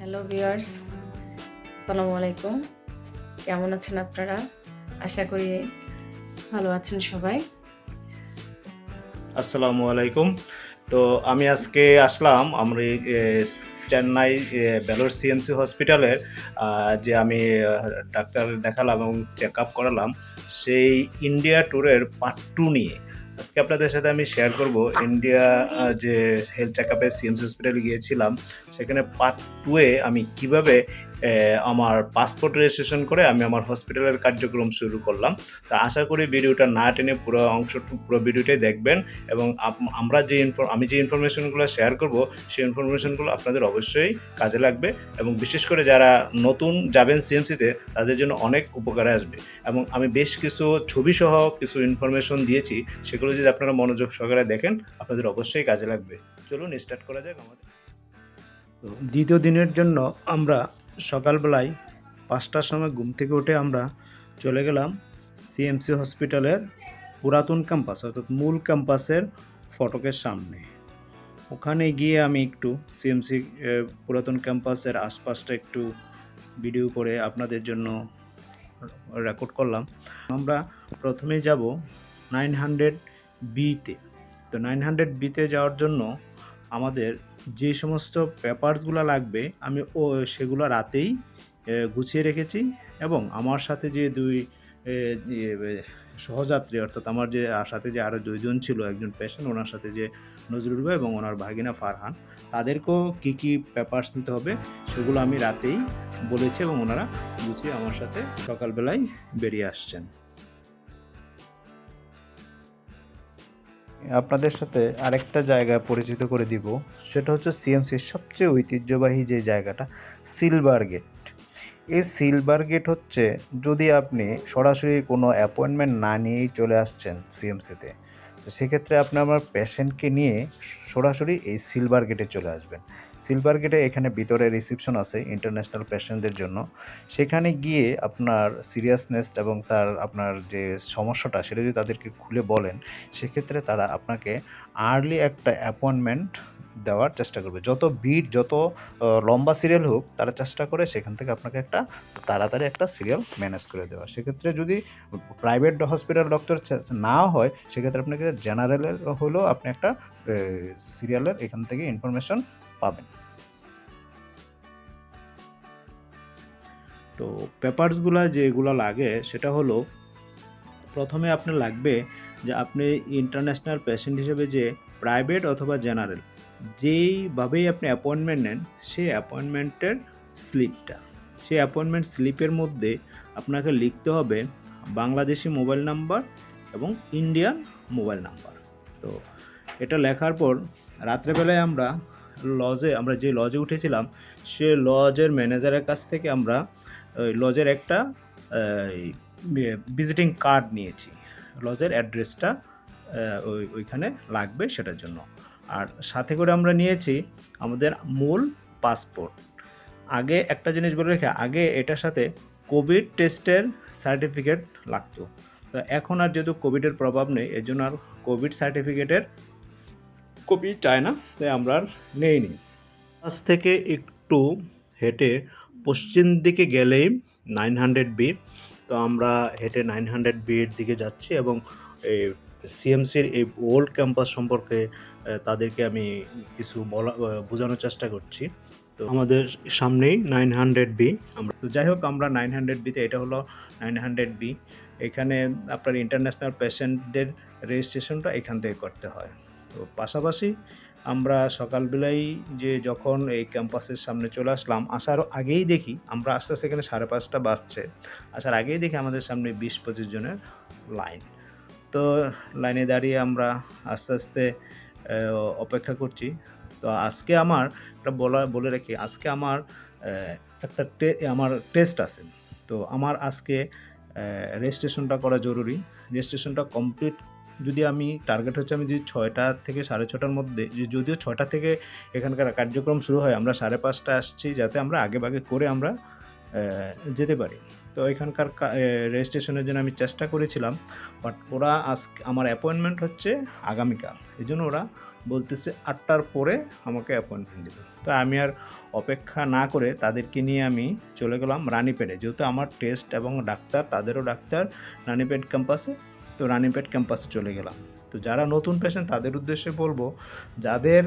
Hello viewers আসসালামু আলাইকুম কেমন আছেন আপনারা? আশা করি ভালো আছেন সবাই। আসসালামু আলাইকুম। তো আমি আজকে আসলাম আমরা চেন্নাই বেলোর সিএমসি হসপিটালের যে আমি ডাক্তার দেখালাম এবং চেক আপ করালাম, সেই ইন্ডিয়া ট্যুরের পার্ট টু নিয়ে। আজকে আপনাদের সাথে আমি শেয়ার করব ইন্ডিয়া যে হেলথ চেক আপে সিএমসি হসপিটালে গিয়েছিলাম, সেখানে পার্ট টুয়ে আমি কীভাবে আমার পাসপোর্ট রেজিস্ট্রেশন করে আমি আমার হসপিটালের কার্যক্রম শুরু করলাম। তা আশা করি ভিডিওটা না টেনে পুরো অংশ, পুরো ভিডিওটাই দেখবেন এবং আমরা যে ইনফর আমি যে ইনফরমেশনগুলো শেয়ার করব, সেই ইনফরমেশনগুলো আপনাদের অবশ্যই কাজে লাগবে এবং বিশেষ করে যারা নতুন যাবেন সিএমসিতে তাদের জন্য অনেক উপকারে আসবে। এবং আমি বেশ কিছু ছবি সহ কিছু ইনফরমেশন দিয়েছি, সেগুলো যদি আপনারা মনোযোগ সহকারে দেখেন, আপনাদের অবশ্যই কাজে লাগবে। চলুন স্টার্ট করা যাক আমাদের। দ্বিতীয় দিনের জন্য আমরা সকালবেলায় পাঁচটার সময় ঘুম থেকে উঠে আমরা চলে গেলাম সিএমসি হসপিটালের পুরাতন ক্যাম্পাস অর্থাৎ মূল ক্যাম্পাসের ফটকের সামনে। ওখানে গিয়ে আমি একটু সিএমসি পুরাতন ক্যাম্পাসের আশপাশটা একটু ভিডিও করে আপনাদের জন্য রেকর্ড করলাম। আমরা প্রথমে যাব নাইন হান্ড্রেড বিতে তো। নাইন হান্ড্রেড বিতে যাওয়ার জন্য আমাদের যে সমস্ত পেপারসগুলো লাগবে, আমি ও সেগুলো রাতেই গুছিয়ে রেখেছি এবং আমার সাথে যে দুই সহযাত্রী অর্থাৎ আমার যে সাথে যে আরও দুইজন ছিল, একজন পেশেন্ট, ওনার সাথে যে নজরুল ভাই এবং ওনার ভাগিনা ফারহান, তাদেরকেও কী কী পেপারস নিতে হবে সেগুলো আমি রাতেই বলেছি এবং ওনারা গুছিয়ে আমার সাথে সকালবেলায় বেরিয়ে আসছেন। আপনাদের সাথে আরেকটা জায়গা পরিচিত করে দিব। সেটা হচ্ছে সিএমসির সবচেয়ে ঐতিহ্যবাহী যে জায়গাটা সিলভার গেট এই সিলভার গেট হচ্ছে যদি আপনি সরাসরি কোনো অ্যাপয়েন্টমেন্ট না নিয়েই চলে আসছেন সিএমসিতে তো সেক্ষেত্রে আপনি আমার পেশেন্টকে নিয়ে সরাসরি এই সিলভার গেটে চলে আসবেন। সিলভার গেটে এখানে ভিতরে রিসিপশন আছে ইন্টারন্যাশনাল পেশেন্টদের জন্য। সেখানে গিয়ে আপনার সিরিয়াসনেস এবং তার আপনার যে সমস্যাটা, সেটা যদি তাদেরকে খুলে বলেন, সেক্ষেত্রে তারা আপনাকে আর্লি একটা অ্যাপয়েন্টমেন্ট দেওয়ার চেষ্টা করবে। যত ভিড়, যত লম্বা সিরিয়াল হোক, তারা চেষ্টা করে সেখান থেকে আপনাকে একটা তাড়াতাড়ি একটা সিরিয়াল ম্যানেজ করে দেওয়া সেক্ষেত্রে যদি প্রাইভেট হসপিটাল ডক্টর না হয়, সেক্ষেত্রে আপনাকে জেনারেলের হলেও আপনি একটা সিরিয়ালের এখান থেকে ইনফরমেশন পাবেন। তো পেপারসগুলো যেগুলো লাগে, সেটা হলো, প্রথমে আপনার লাগবে যে আপনি ইন্টারন্যাশনাল পেশেন্ট হিসেবে যে প্রাইভেট অথবা জেনারেল, যেইভাবেই আপনি অ্যাপয়েন্টমেন্ট নেন সেই অ্যাপয়েন্টমেন্টের স্লিপটা। সেই অ্যাপয়েন্টমেন্ট স্লিপের মধ্যে আপনাকে লিখতে হবে বাংলাদেশি মোবাইল নাম্বার এবং ইন্ডিয়ান মোবাইল নাম্বার। তো এটা লেখার পর রাত্রেবেলায় আমরা লজে, আমরা যে লজে উঠেছিলাম, সে লজের ম্যানেজারের কাছ থেকে আমরা, ওই লজের একটা ভিজিটিং কার্ড নিয়েছি। লজের অ্যাড্রেসটা ওই, ওইখানে লাগবে সেটার জন্য। আর সাথে করে আমরা নিয়েছি আমাদের মূল পাসপোর্ট আগে একটা জিনিস বলে রেখে, আগে এটার সাথে কোভিড টেস্টের সার্টিফিকেট লাগতো। তো এখন আর যেহেতু কোভিডের প্রভাব নেই, এর জন্য আর কোভিড সার্টিফিকেটের কপি চায় না, তাই আমরা আর নেইনি আজ থেকে একটু হেঁটে পশ্চিম দিকে গেলেই নাইন হান্ড্রেড বি তো আমরা হেঁটে নাইন হান্ড্রেড বির দিকে যাচ্ছি এবং এই সিএমসির এই ওল্ড ক্যাম্পাস সম্পর্কে তাদেরকে আমি কিছু বলা বোঝানোর চেষ্টা করছি। তো আমাদের সামনেই নাইন হান্ড্রেড বি আমরা তো যাই হোক, আমরা নাইন হান্ড্রেড বিতে এটা হলো নাইন হান্ড্রেড বি এখানে আপনার ইন্টারন্যাশনাল পেশেন্টদের রেজিস্ট্রেশনটা এখান থেকে করতে হয়। তো পাশাপাশি আমরা সকালবেলায় যে যখন এই ক্যাম্পাসের সামনে চলে আসলাম, আসার আগেই দেখি আমরা আস্তে আস্তে এখানে সাড়ে পাঁচটা বাজছে। আসার আগেই দেখি আমাদের সামনে বিশ পঁচিশ জনের লাইন। তো লাইনে দাঁড়িয়ে আমরা আস্তে আস্তে অপেক্ষা করছি। তো আজকে আমার একটা বলা, বলে রাখি, আজকে আমার একটা আমার টেস্ট আছে। তো আমার আজকে রেজিস্ট্রেশনটা করা জরুরি। রেজিস্ট্রেশনটা কমপ্লিট যদি আমি টার্গেট হচ্ছে আমি যদি ছয়টা থেকে সাড়ে ছটার মধ্যে যদিও ছটা থেকে এখানকার কার্যক্রম শুরু হয়, আমরা সাড়ে পাঁচটা আসছি যাতে আমরা আগে ভাগে করে আমরা যেতে পারি। তো এখানকার রেজিস্ট্রেশনের জন্য আমি চেষ্টা করেছিলাম বাট ওরা আজ আমার অ্যাপয়েন্টমেন্ট হচ্ছে আগামীকাল। এই জন্য ওরা বলতেছে আটটার পরে আমাকে অ্যাপয়েন্টমেন্ট দেবে। তো আমি আর অপেক্ষা না করে তাদেরকে নিয়ে আমি চলে গেলাম রানীপেটে। যেহেতু আমার টেস্ট এবং ডাক্তার, তাদেরও ডাক্তার, রানীপেট ক্যাম্পাসে তো রানীপেট ক্যাম্পাসে চলে গেলাম। তো যারা নতুন পেশেন্ট তাদের উদ্দেশ্যে বলব, যাদের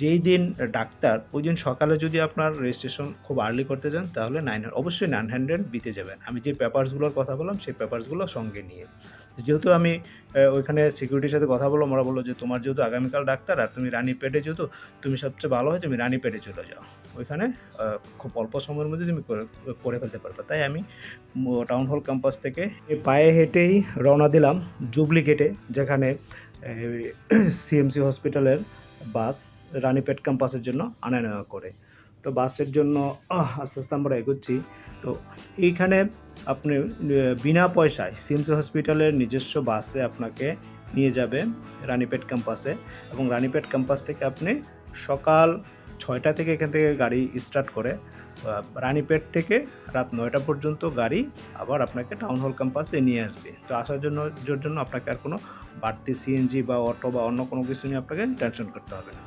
যেই দিন ডাক্তার, ওই দিন সকালে যদি আপনার রেজিস্ট্রেশন খুব আর্লি করতে যান, তাহলে নাইন অবশ্যই নাইন হান্ড্রেড দিতে যাবেন। আমি যে পেপারসগুলোর কথা বললাম, সেই পেপারসগুলো সঙ্গে নিয়ে। যেহেতু আমি ওইখানে সিকিউরিটির সাথে কথা বললাম ওরা বলল যে তোমার যেহেতু আগামীকাল ডাক্তার আর তুমি রানী পেটে যেহেতু, তুমি সবচেয়ে ভালো হয় তুমি রানী পেটে চলে যাও। ওইখানে খুব অল্প সময়ের মধ্যে তুমি করে করে ফেলতে পারবে। তাই আমি টাউন হল ক্যাম্পাস থেকে পায়ে হেঁটেই রওনা দিলাম জুবলি গেটে যেখানে সিএমসি হসপিটালের বাস রানীপেট ক্যাম্পাসের জন্য আনা নেওয়া করে। তো বাসের জন্য আস্তে আস্তে আমরা এগোচ্ছি। তো এইখানে আপনি বিনা পয়সায় সিএমসি হসপিটালের নিজস্ব বাসে আপনাকে নিয়ে যাবে রানীপেট ক্যাম্পাসে এবং রানীপেট ক্যাম্পাস থেকে আপনি সকাল ছয়টা থেকে এখান থেকে গাড়ি স্টার্ট করে রানীপেট থেকে রাত নয়টা পর্যন্ত গাড়ি আবার আপনাকে টাউন হল ক্যাম্পাসে নিয়ে আসবে। তো আসার জন্য জন্য আপনাকে আর কোনো বাড়তি সিএনজি বা অটো বা অন্য কোনো কিছু নিয়ে আপনাকে টেনশন করতে হবে না।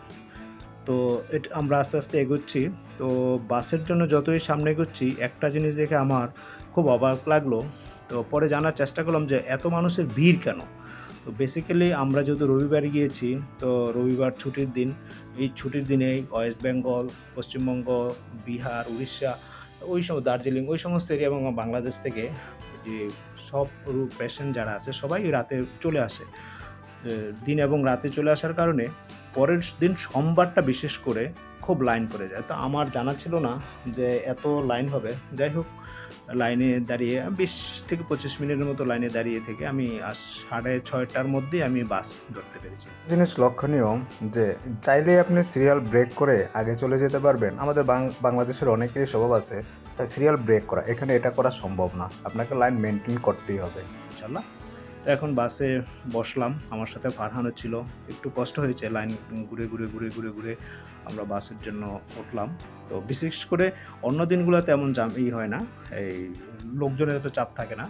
তো এটা, আমরা আস্তে আস্তে এগোচ্ছি। তো বাসের জন্য যতই সামনে এগোচ্ছি, একটা জিনিস দেখে আমার খুব অবাক লাগল। তো পরে জানার চেষ্টা করলাম যে এত মানুষের ভিড় কেন? তো বেসিক্যালি আমরা যেহেতু রবিবারে গিয়েছি, তো রবিবার ছুটির দিন, এই ছুটির দিনে ওয়েস্ট বেঙ্গল পশ্চিমবঙ্গ, বিহার, উড়িষ্যা, ওই সব দার্জিলিং, ওই সমস্ত এরিয়া এবং বাংলাদেশ থেকে যে সব পেশেন্ট যারা আছে, সবাই রাতে চলে আসে। দিন এবং রাতে চলে আসার কারণে পরের দিন সোমবারটা বিশেষ করে খুব লাইন পড়ে যায়। তো আমার জানা ছিল না যে এত লাইন হবে। যাই হোক লাইনে দাঁড়িয়ে বিশ থেকে পঁচিশ মিনিটের মতো লাইনে দাঁড়িয়ে থেকে আমি আজ সাড়ে ছয়টার মধ্যেই আমি বাস ধরতে পেরেছি। জিনিস লক্ষণীয় যে চাইলে আপনি সিরিয়াল ব্রেক করে আগে চলে যেতে পারবেন। আমাদের বাং- বাংলাদেশের অনেকেরই স্বভাব আছে সিরিয়াল ব্রেক করা। এখানে এটা করা সম্ভব না। আপনাকে লাইন মেনটেন করতেই হবে। ইনশাল্লাহ। তো এখন বাসে বসলাম, আমার সাথে ফারহানও ছিল। একটু কষ্ট হয়েছে লাইন ঘুরে ঘুরে ঘুরে ঘুরে ঘুরে আমরা বাসের জন্য উঠলাম। তো বিশেষ করে অন্য দিনগুলো তেমন জাম ই হয় না, এই লোকজনের এত চাপ থাকে না।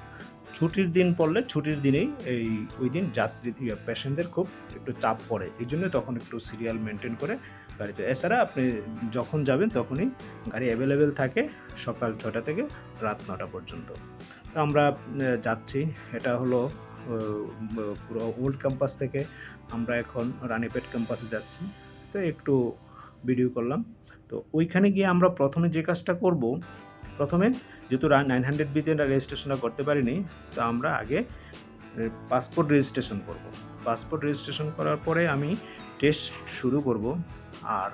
ছুটির দিন পড়লে ছুটির দিনেই এই ওই দিন যাত্রী পেশেন্টদের খুব একটু চাপ পড়ে। এই জন্য তখন একটু সিরিয়াল মেনটেন করে গাড়িতে। এছাড়া আপনি যখন যাবেন তখনই গাড়ি অ্যাভেলেবেল থাকে সকাল ছটা থেকে রাত নটা পর্যন্ত। তো আমরা যাচ্ছি। এটা হলো পুরো ওল্ড ক্যাম্পাস থেকে আমরা এখন রানীপেট ক্যাম্পাসে যাচ্ছি। তো একটু ভিডিও করলাম। তো ওইখানে গিয়ে আমরা প্রথমে যে কাজটা করব, প্রথমে যেহেতু নাইন হান্ড্রেড বিতে রেজিস্ট্রেশনটা করতে পারিনি, তো আমরা আগে পাসপোর্ট রেজিস্ট্রেশন করব। পাসপোর্ট রেজিস্ট্রেশন করার পরে আমি টেস্ট শুরু করব আর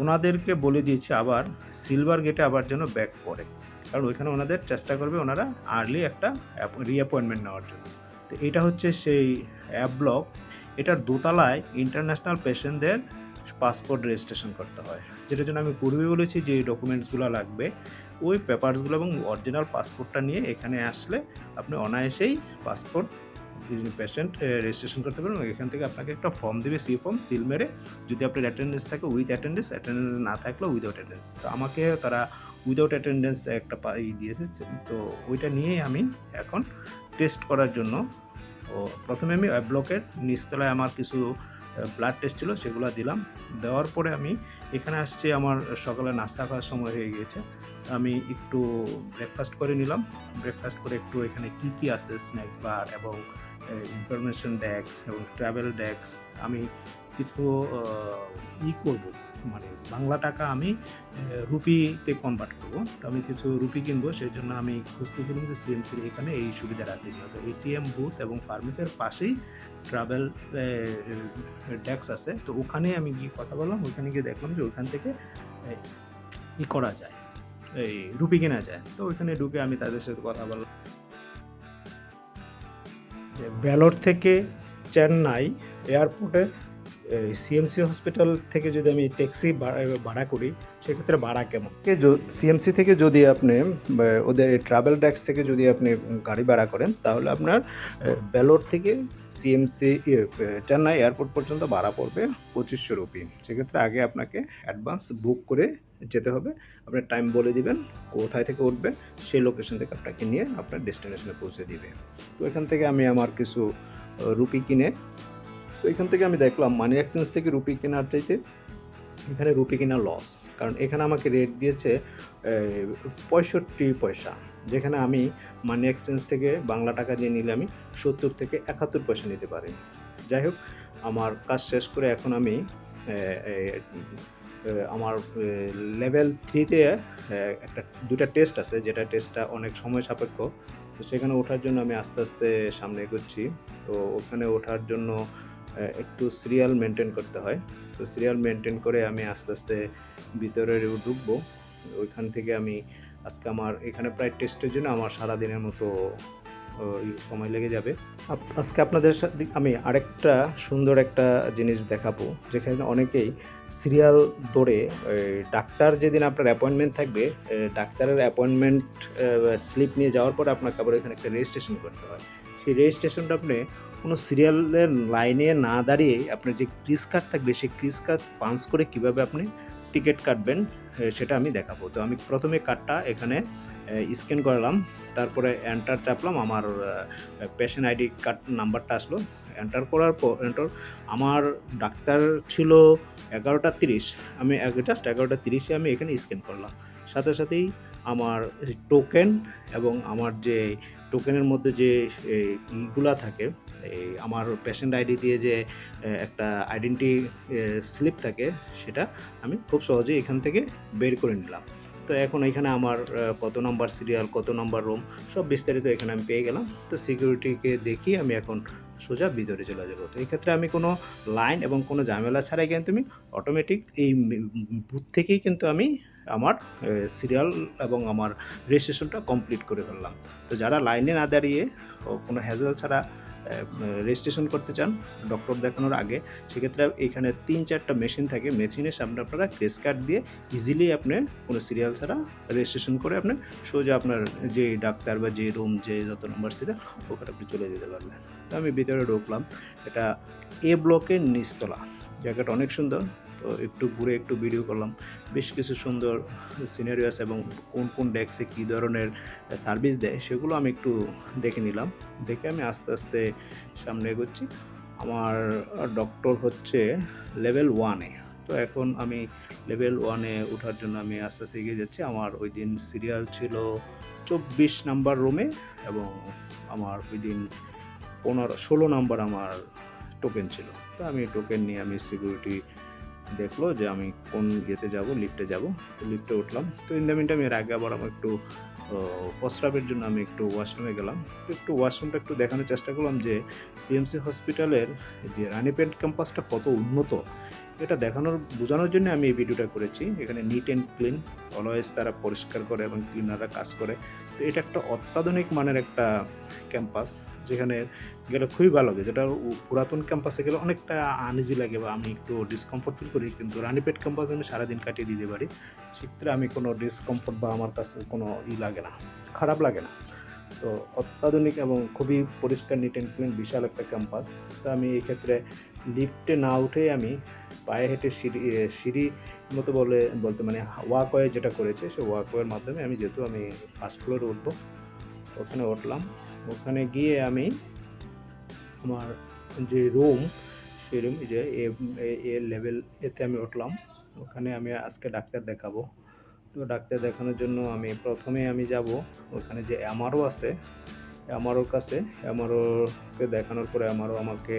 ওনাদেরকে বলে দিয়েছি আবার সিলভার গেটে আবার যেন ব্যাক করে। কারণ ওইখানে ওনাদের চেষ্টা করবে ওনারা আর্লি একটা রিঅ্যাপয়েন্টমেন্ট নেওয়ার জন্য। তো এটা হচ্ছে সেই অ্যাপ ব্লক এটার দোতলায় ইন্টারন্যাশনাল পেশেন্টদের পাসপোর্ট রেজিস্ট্রেশন করতে হয়। যেটার জন্য আমি পূর্বে বলেছি যে ডকুমেন্টসগুলো লাগবে। ওই পেপারসগুলো এবং অরিজিনাল পাসপোর্টটা নিয়ে এখানে আসলে আপনি অনায়াসেই পাসপোর্ট পেশেন্ট রেজিস্ট্রেশন করতে পারবেন এবং এখান থেকে আপনাকে একটা ফর্ম দেবে, সি ফর্ম সিল মেরে। যদি আপনার অ্যাটেন্ডেন্স থাকে উইথ অ্যাটেন্ডেন্স অ্যাটেন্ডেন্স না থাকলে উইদাউট অ্যাটেন্ডেন্স তো আমাকে তারা উইদাউট অ্যাটেন্ডেন্স একটা ই দিয়েছে তো ওইটা নিয়েই আমি এখন টেস্ট করার জন্য ও প্রথমে আমি ব্লকের নিচতলায় আমার কিছু ব্লাড টেস্ট ছিল, সেগুলো দিলাম। দেওয়ার পরে আমি এখানে আসছি, আমার সকালে নাস্তা খাওয়ার সময় হয়ে গিয়েছে। আমি একটু ব্রেকফাস্ট করে নিলাম। ব্রেকফাস্ট করে একটু এখানে কী কী আছে স্ন্যাক্স বার এবং ইনফরমেশন ডেস্ক এবং ট্রাভেল ডেস্ক আমি কিছু ই করব। মানে বাংলা টাকা আমি রুপিতে কনভার্ট করব। তো আমি কিছু রুপি কিনবো সেই জন্য আমি খুঁজতেছিলাম যে সিএমসির এখানে এই সুবিধাটা আছে তো এটিএম বুথ এবং ফার্মেসির পাশেই ট্রাভেল ডেস্ক আছে। তো ওখানে আমি গিয়ে কথা বললাম, ওখানে গিয়ে দেখলাম যে ওখান থেকে ই করা যায়, এই রুপি কেনা যায়। তো ওইখানে ঢুকে আমি তাদের সাথে কথা বললাম। যে ব্যালোর থেকে চেন্নাই এয়ারপোর্টে সিএমসি হসপিটাল থেকে যদি আমি ট্যাক্সি ভাড়া করি, সেক্ষেত্রে ভাড়া কেমন? সিএমসি থেকে যদি আপনি ওদের ট্রাভেল ট্যাক্স থেকে যদি আপনি গাড়ি ভাড়া করেন, তাহলে আপনার বেলোর থেকে সিএমসি চেন্নাই এয়ারপোর্ট পর্যন্ত ভাড়া পড়বে পঁচিশশো রুপি। সেক্ষেত্রে আগে আপনাকে অ্যাডভান্স বুক করে যেতে হবে। আপনি টাইম বলে দিবেন, কোথায় থেকে উঠবে, সেই লোকেশন থেকে আপনাকে নিয়ে আপনার ডেস্টিনেশনে পৌঁছে দিবে। তো এখান থেকে আমি আমার কিছু, রুপি কিনে তো এখান থেকে আমি দেখলাম মানি এক্সচেঞ্জ থেকে রুপি কেনার চাইতে এখানে রুপি কেনা লস কারণ এখানে আমাকে রেট দিয়েছে পঁয়ষট্টি পয়সা, যেখানে আমি মানি এক্সচেঞ্জ থেকে বাংলা টাকা দিয়ে নিলে আমি সত্তর থেকে একাত্তর পয়সা নিতে পারি। যাই হোক, আমার কাজ শেষ করে এখন আমি আমার লেভেল থ্রিতে একটা দুটা টেস্ট আছে, যেটা টেস্টটা অনেক সময় সাপেক্ষ। তো সেখানে ওঠার জন্য আমি আস্তে আস্তে সামনে এগোচ্ছি। তো ওখানে ওঠার জন্য একটু সিরিয়াল মেনটেন করতে হয়। তো সিরিয়াল মেনটেন করে আমি আস্তে আস্তে ভিতরে ঢুকবো। ওইখান থেকে আমি আজকে আমার এখানে প্রায় টেস্টের জন্য আমার সারা দিনের মতো সময় লেগে যাবে। আজকে আপনাদের সাথে আমি আরেকটা সুন্দর একটা জিনিস দেখাবো। যেখানে অনেকেই সিরিয়াল ধরে ডাক্তার যেদিন আপনার অ্যাপয়েন্টমেন্ট থাকবে ডাক্তারের অ্যাপয়েন্টমেন্ট স্লিপ নিয়ে যাওয়ার পর আপনাকে আবার এখানে একটা রেজিস্ট্রেশন করতে হয়। সেই রেজিস্ট্রেশনটা আপনি কোনো সিরিয়ালের লাইনে না দাঁড়িয়ে আপনার যে ক্রিজ কার্ড থাকবে, সেই ক্রিজ কার্ড পাঞ্চ করে কীভাবে আপনি টিকিট কাটবেন সেটা আমি দেখাবো। তো আমি প্রথমে কার্ডটা এখানে স্ক্যান করলাম, তারপরে এন্টার চাপলাম, আমার পেশেন্ট আইডি কার্ড নাম্বারটা আসলো। এন্টার করার পর এন্টার আমার ডাক্তার ছিল এগারোটা তিরিশ, আমি জাস্ট এগারোটা তিরিশে আমি এখানে স্ক্যান করলাম। সাথে সাথেই আমার টোকেন এবং আমার যে টোকেনের মধ্যে যে ইগুলা থাকে এই আমার পেশেন্ট আইডি দিয়ে যে একটা আইডেন্টি স্লিপ থাকে, সেটা আমি খুব সহজেই এখান থেকে বের করে নিলাম। তো এখন এখানে আমার কত নাম্বার সিরিয়াল কত নাম্বার রুম সব বিস্তারিত এখানে আমি পেয়ে গেলাম। তো সিকিউরিটিকে দেখি আমি এখন সোজা ভিতরে চলে যাব। তো এই ক্ষেত্রে আমি কোনো লাইন এবং কোনো ঝামেলা ছাড়াই কিন্তু আমি অটোমেটিক এই বুথ থেকেই কিন্তু আমি আমার সিরিয়াল এবং আমার রেজিস্ট্রেশনটা কমপ্লিট করে ফেললাম। তো যারা লাইনে না দাঁড়িয়ে কোনো হ্যাজেল ছাড়া রেজিস্ট্রেশন করতে চান ডক্টর দেখানোর আগে, সেক্ষেত্রে এখানে তিন চারটা মেশিন থাকে। মেশিনের সামনে আপনারা ক্রেস কার্ড দিয়ে ইজিলি আপনি কোনো সিরিয়াল ছাড়া রেজিস্ট্রেশন করে আপনি সোজা আপনার যে ডাক্তার বা যে রুম যে যত নম্বর সিরিয়াল ওখানে আপনি চলে যেতে পারবেন। তো আমি ভিতরে ঢুকলাম। এটা এ ব্লকের নিচতলা। জায়গাটা অনেক সুন্দর। তো একটু ঘুরে একটু ভিডিও করলাম। বেশ কিছু সুন্দর সিনারিও আছে এবং কোন কোন ডেস্কে কী ধরনের সার্ভিস দেয় সেগুলো আমি একটু দেখে নিলাম। দেখে আমি আস্তে আস্তে সামনে এগোচ্ছি। আমার ডক্টর হচ্ছে লেভেল ওয়ানে তো এখন আমি লেভেল ওয়ানে ওঠার জন্য আমি আস্তে আস্তে এগিয়ে যাচ্ছি। আমার ওই দিন সিরিয়াল ছিল চব্বিশ নাম্বার রুমে এবং আমার ওই দিন পনেরো, ষোলো নাম্বার আমার টোকেন ছিল। তো আমি টোকেন নিয়ে আমি সিকিউরিটি দেখল যে আমি কোন ইয়েতে যাব, লিফটে যাব। তো লিফটে উঠলাম। তো ইন দ্য আমি এর আগে আবার আমার একটু প্রস্রাবের জন্য আমি একটু ওয়াশরুমে গেলাম। একটু ওয়াশরুমটা একটু দেখানোর চেষ্টা করলাম যে সিএমসি হসপিটালের যে রানীপেট ক্যাম্পাসটা কত উন্নত। এটা দেখানোর, বোঝানোর জন্য আমি এই ভিডিওটা করেছি। এখানে নিট অ্যান্ড ক্লিন অলওয়েজ তারা পরিষ্কার করে এবং ক্লিনাররা কাজ করে। তো এটা একটা অত্যাধুনিক মানের একটা ক্যাম্পাস যেখানে গেলে খুবই ভালো লাগে। যেটা পুরাতন ক্যাম্পাসে গেলে অনেকটা আনইজি লাগে বা আমি একটু ডিসকমফোর্ট ফিল করি, কিন্তু রানীপেট ক্যাম্পাসে আমি সারাদিন কাটিয়ে দিতে পারি। সেক্ষেত্রে আমি কোনো ডিসকমফোর্ট বা আমার কাছে কোনো ই লাগে না, খারাপ লাগে না। তো অত্যাধুনিক এবং খুবই পরিষ্কার নিট অ্যান্ড ক্লিন বিশাল একটা ক্যাম্পাস তো আমি এই ক্ষেত্রে লিফটে না উঠে আমি পায়ে হেঁটে সিঁড়ি সিঁড়ি মতো বলে, বলতে মানে ওয়াকওয়ে যেটা করেছে সেই ওয়াকওয়ের মাধ্যমে আমি যেহেতু আমি ফার্স্ট ফ্লোরে উঠবো, ওখানে উঠলাম। ওখানে গিয়ে আমি আমার যে রুম সেই রুম যে এ লেভেল এতে আমি উঠলাম। ওখানে আমি আজকে ডাক্তার দেখাবো। তো ডাক্তার দেখানোর জন্য আমি প্রথমে আমি যাব, ওখানে যে আমারও আছে আমারও কাছে। আমারওকে দেখানোর পরে আমারও আমাকে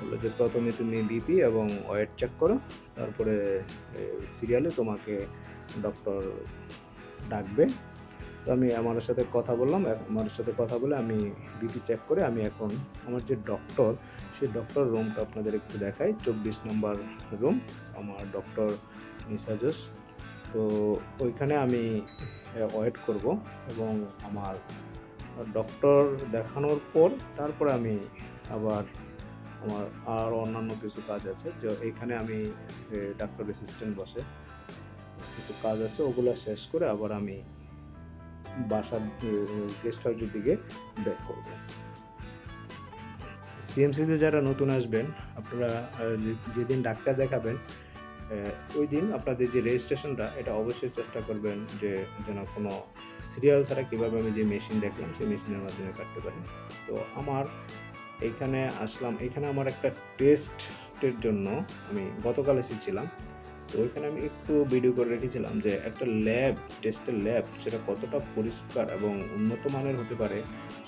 বলল যে, প্রথমে তুমি বিপি এবং ওয়েট চেক করো। তারপরে সিরিয়ালে তোমাকে ডক্টর ডাকবে। তো আমি আমার সাথে কথা বললাম। আমার সাথে কথা বলে আমি বিপি চেক করে আমি এখন আমার যে ডক্টর সেই ডক্টর রুমটা আপনাদের একটু দেখাই। চব্বিশ নম্বর রুম আমার ডক্টর নিসাজস তো ওইখানে আমি ওয়েট করব এবং আমার ডক্টর দেখানোর পর তারপরে আমি আবার আমার আর অন্যান্য কিছু কাজ আছে, যে এখানে আমি ডাক্তার অ্যাসিস্ট্যান্ট বসে কিছু কাজ আছে, ওগুলো শেষ করে আবার আমি বাসার গেস্ট হাউসের দিকে ব্যাক করব। সিএমসিতে যারা নতুন আসবেন, আপনারা যেদিন ডাক্তার দেখাবেন ওই দিন আপনাদের যে রেজিস্ট্রেশনটা এটা অবশ্যই চেষ্টা করবেন যে যেন কোনো সিরিয়াল ছাড়া কীভাবে আমি যে মেশিন দেখলাম, সেই মেশিনের মাধ্যমে কাটতে পারি। তো আমার এইখানে আসলাম। এখানে আমার একটা টেস্টের জন্য আমি গতকাল এসেছিলাম। তো ওইখানে আমি একটু ভিডিও করে রেখেছিলাম যে একটা ল্যাব টেস্টের ল্যাব সেটা কতটা পরিষ্কার এবং উন্নত মানের হতে পারে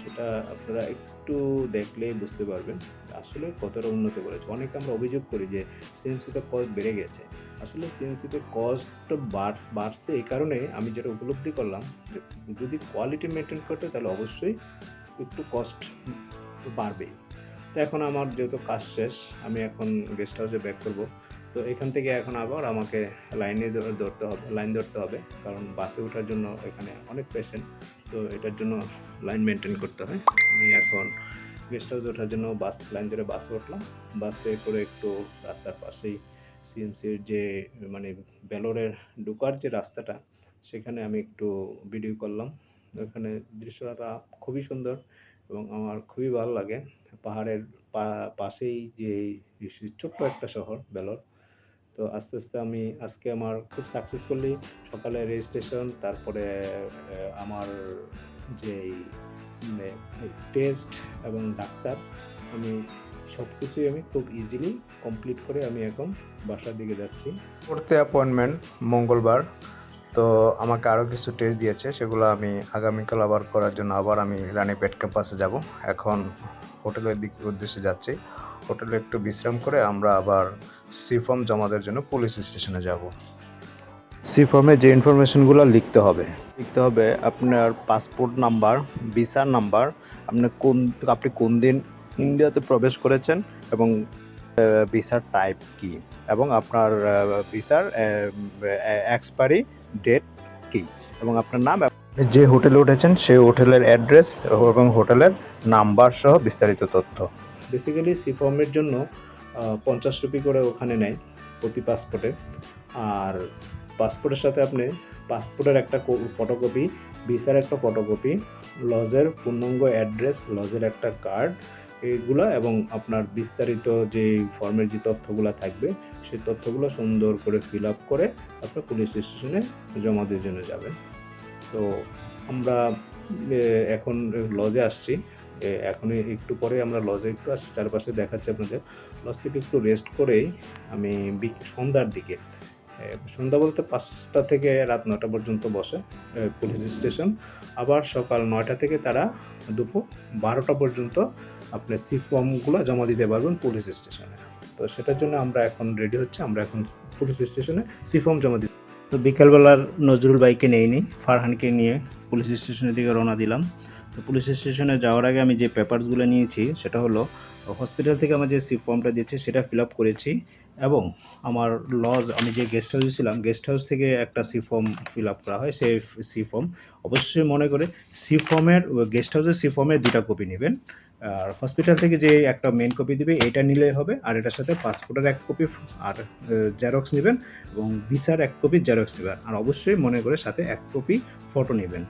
সেটা আপনারা একটু দেখলেই বুঝতে পারবেন আসলে কতটা উন্নত করেছে। অনেকে আমরা অভিযোগ করি যে সিএমসিতে কস্ট বেড়ে গেছে। আসলে সিএমসিতে কস্ট বাড়ছে এই কারণে আমি যেটা উপলব্ধি করলাম যে যদি কোয়ালিটি মেনটেন করতে তাহলে অবশ্যই একটু কস্ট বাড়বেই। তো এখন আমার যেহেতু কাজ শেষ, আমি এখন গেস্ট হাউসে ব্যাক করব। তো এখান থেকে এখন আবার আমাকে লাইনে ধরতে হবে লাইন ধরতে হবে। কারণ বাসে ওঠার জন্য এখানে অনেক পেশেন্ট তো এটার জন্য লাইন মেনটেন করতে হয়। আমি এখন গেস্ট হাউসে ওঠার জন্য বাস লাইন ধরে বাসে উঠলাম। বাসে করে একটু রাস্তার পাশেই সিএমসির যে মানে বেলোরের ঢুকার যে রাস্তাটা, সেখানে আমি একটু ভিডিও করলাম। ওখানে দৃশ্যটা খুবই সুন্দর এবং আমার খুবই ভালো লাগে। পাহাড়ের পাশেই যে ছোট্ট একটা শহর, বেলোর। তো আস্তে আস্তে আমি আজকে আমার খুব সাকসেসফুলি সকালে রেজিস্ট্রেশন তারপরে আমার যে টেস্ট এবং ডাক্তার, আমি সব কিছুই আমি খুব ইজিলি কমপ্লিট করে আমি এখন বাসার দিকে যাচ্ছি। করতে অ্যাপয়েন্টমেন্ট মঙ্গলবার। তো আমাকে আরও কিছু টেস্ট দিয়েছে সেগুলো আমি আগামীকাল আবার করার জন্য আবার আমি রানীপেট ক্যাম্পাসে যাব। এখন হোটেলের দিক উদ্দেশ্যে যাচ্ছি। হোটেলে একটু বিশ্রাম করে আমরা আবার সি ফর্ম জমা দেওয়ার জন্য পুলিশ স্টেশনে যাব। সি ফর্মে যে ইনফরমেশনগুলো লিখতে হবে। লিখতে হবে আপনার পাসপোর্ট নাম্বার ভিসার নাম্বার আপনি কোন আপনি কোন দিন ইন্ডিয়াতে প্রবেশ করেছেন এবং ভিসার টাইপ কি এবং আপনার ভিসার এক্সপায়ারি ডেট কি? এবং আপনার নাম আপনি যে হোটেলে উঠেছেন সেই হোটেলের অ্যাড্রেস এবং হোটেলের নাম্বার সহ বিস্তারিত তথ্য। বেসিক্যালি সি ফর্মের জন্য পঞ্চাশ রুপি করে ওখানে নেয় প্রতি পাসপোর্টে আর পাসপোর্টের সাথে আপনি পাসপোর্টের একটা ফটোকপি ভিসার একটা ফটোকপি লজের পূর্ণাঙ্গ অ্যাড্রেস লজের একটা কার্ড এইগুলো এবং আপনার বিস্তারিত যে ফর্মের যে তথ্যগুলো থাকবে সেই তথ্যগুলো সুন্দর করে ফিল আপ করে আপনার পুলিশ স্টেশনে জমা দেওয়ার জন্য যাবেন। তো আমরা এখন লজে আসছি। এ, এখন একটু পরে আমরা লজে একটু আসছি চারপাশে দেখাচ্ছি আপনাদের। লজ থেকে একটু রেস্ট করেই আমি সন্ধ্যার দিকে সন্ধ্যা বলতে পাঁচটা থেকে রাত নটা পর্যন্ত বসে পুলিশ স্টেশন আবার সকাল নয়টা থেকে তারা দুপুর বারোটা পর্যন্ত আপনার সি ফর্মগুলো জমা দিতে পারবেন পুলিশ স্টেশনে তো সেটার জন্য আমরা এখন রেডি হচ্ছে। আমরা এখন পুলিশ স্টেশনে সি ফর্ম জমা দিই তো বিকালবেলার নজরুল বাইকে নেইনি ফারহানকে নিয়ে পুলিশ স্টেশনের দিকে রওনা দিলাম। তো পুলিশ স্টেশনে যাওয়ার আগে আমি যে পেপারসগুলো নিয়েছি, সেটা হলো হসপিটাল থেকে আমার যে সি ফর্মটা দিয়েছে, সেটা ফিল আপ করেছি এবং আমার লজ আমি যে গেস্ট হাউসে ছিলাম গেস্ট হাউস থেকে একটা সি ফর্ম ফিল আপ করা হয়। সেই সি ফর্ম অবশ্যই মনে করে সি ফর্মের গেস্ট হাউসের সি ফর্মের দুটা কপি নেবেন। আর হসপিটাল থেকে যে একটা মেন কপি দিবে, এটা নিলেই হবে, আর এটার সাথে পাসপোর্টের এক কপি আর জেরক্স নেবেন এবং ভিসার এক কপি জেরক্স নেবেন। আর অবশ্যই মনে করে সাথে এক কপি ফটো নেবেন।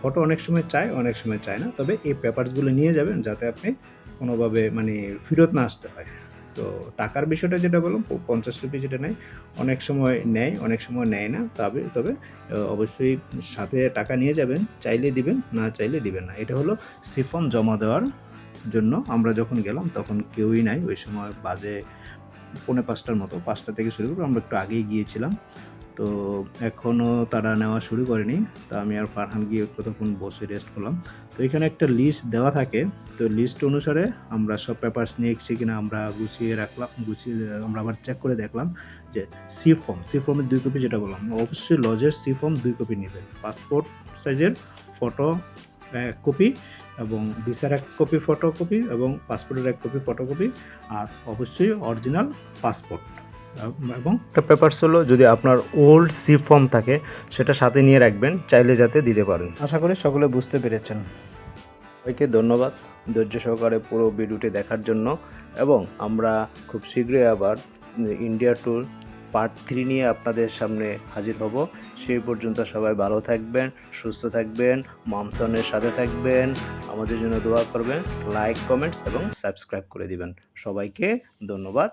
ফটো অনেক সময় চায়, অনেক সময় চায় না, তবে এই পেপারসগুলো নিয়ে যাবেন যাতে আপনি কোনোভাবে মানে ফেরত না আসতে হয় তো টাকার বিষয়টা যেটা বললাম পঞ্চাশ রুপি যেটা নেয়, অনেক সময় নেয়, অনেক সময় নেয় না, তবে তবে অবশ্যই সাথে টাকা নিয়ে যাবেন, চাইলে দিবেন, না চাইলে দিবেন না। এটা হলো সিফম জমা দেওয়ার জন্য আমরা যখন গেলাম, তখন কেউই নাই। ওই সময় বাজে পৌনে পাঁচটার মতো, পাঁচটা থেকে শুরু করে আমরা একটু আগেই গিয়েছিলাম। তো এখনও তারা নেওয়া শুরু করেনি। তো আমি আর ফারহান গিয়ে কতক্ষণ বসে রেস্ট করলাম। তো এখানে একটা লিস্ট দেওয়া থাকে। তো লিস্ট অনুসারে আমরা সব পেপারস নিয়ে এসেছি কিনা আমরা গুছিয়ে রাখলাম, গুছিয়ে, আমরা আবার চেক করে দেখলাম যে সি ফর্ম সি ফর্মের দুই কপি যেটা বললাম, অবশ্যই লজের সি ফর্ম দুই কপি নেবেন পাসপোর্ট সাইজের ফটো এক কপি এবং ভিসার এক কপি ফটোকপি এবং পাসপোর্টের এক কপি ফটোকপি আর অবশ্যই অরিজিনাল পাসপোর্ট। এবং একটা পেপারস হলো যদি আপনার ওল্ড সি ফর্ম থাকে সেটা সাথে নিয়ে রাখবেন চাইলে যাতে দিতে পারেন। আশা করি সকলে বুঝতে পেরেছেন। সবাইকে ধন্যবাদ ধৈর্য সহকারে পুরো ভিডিওটি দেখার জন্য এবং আমরা খুব শীঘ্রই আবার ইন্ডিয়া ট্যুর পার্ট থ্রি নিয়ে আপনাদের সামনে হাজির হব। সেই পর্যন্ত সবাই ভালো থাকবেন, সুস্থ থাকবেন, মামসনের সাথে থাকবেন। আমাদের জন্য দোয়া করবেন লাইক কমেন্টস এবং সাবস্ক্রাইব করে দিবেন। সবাইকে ধন্যবাদ।